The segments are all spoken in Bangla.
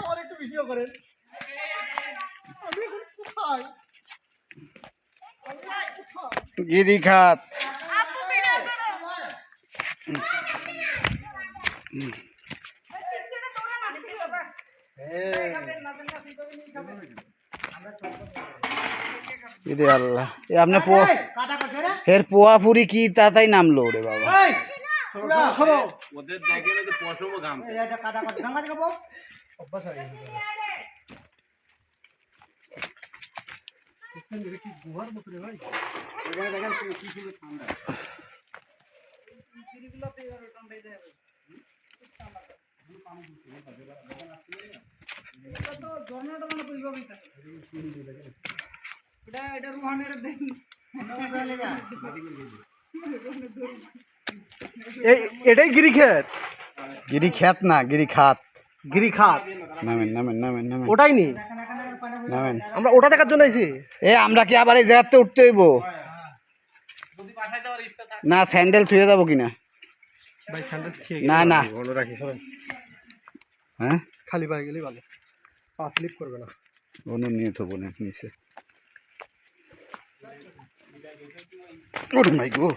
আমার একটু বেশিও করেন আমি এখন কোথায়? গিরিখাত। আপু ভিডিও আল্লাহ। এ আপনার পোয়া কাটা করছে রে এর পোয়া পুরি কি তাতাই নামলো রে বাবা। এই সরো সরো ওদের দেখে না পশমও এটা কাটা গাঙ্গা অভ্যাস হয়ে এটা এটা রুহানের দেন। এই এটাই গিরিখেত? গিরিখ্যাত না গিরিখাত। গিরিখাত। নামেন নামেন নামেন নামেন। ওটাই নি? নামেন। আমরা ওটা দেখার জন্য আইছি। এ আমরা কি আবার এই জায়গাতে উঠতে হইব? যদি পাঠায় যাওয়ার ইচ্ছা থাকে না স্যান্ডেল থুয়ে যাব কিনা? ভাই না না। ভালো রাখি সবাই। হ্যাঁ? খালি পায়ে গেলেই ভালো। পা স্লিপ করবে না। অন্য নিয়ে থবো না নিচে। ওরে মাই গো।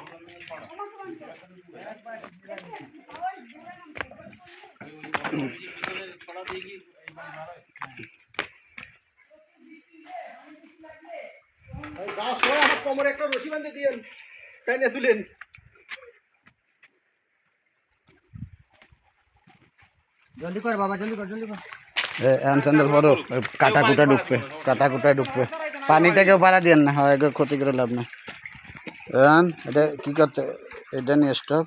যাওয়ার সময় আমার কোমরে একটা রশি বাঁধে দিয়েন টাইনে তুলেন। জলদি কর বাবা জলদি কর জলদি কর। হ্যান্ড স্যান্ডেল পরো কাটা কুটা ঢুকবে কাটা কুটা ঢুকবে পানি থেকেও পারা দিয়েন না হয় ক্ষতি করে লাভ না এটা কি করতে এটা নিয়ে স্টপ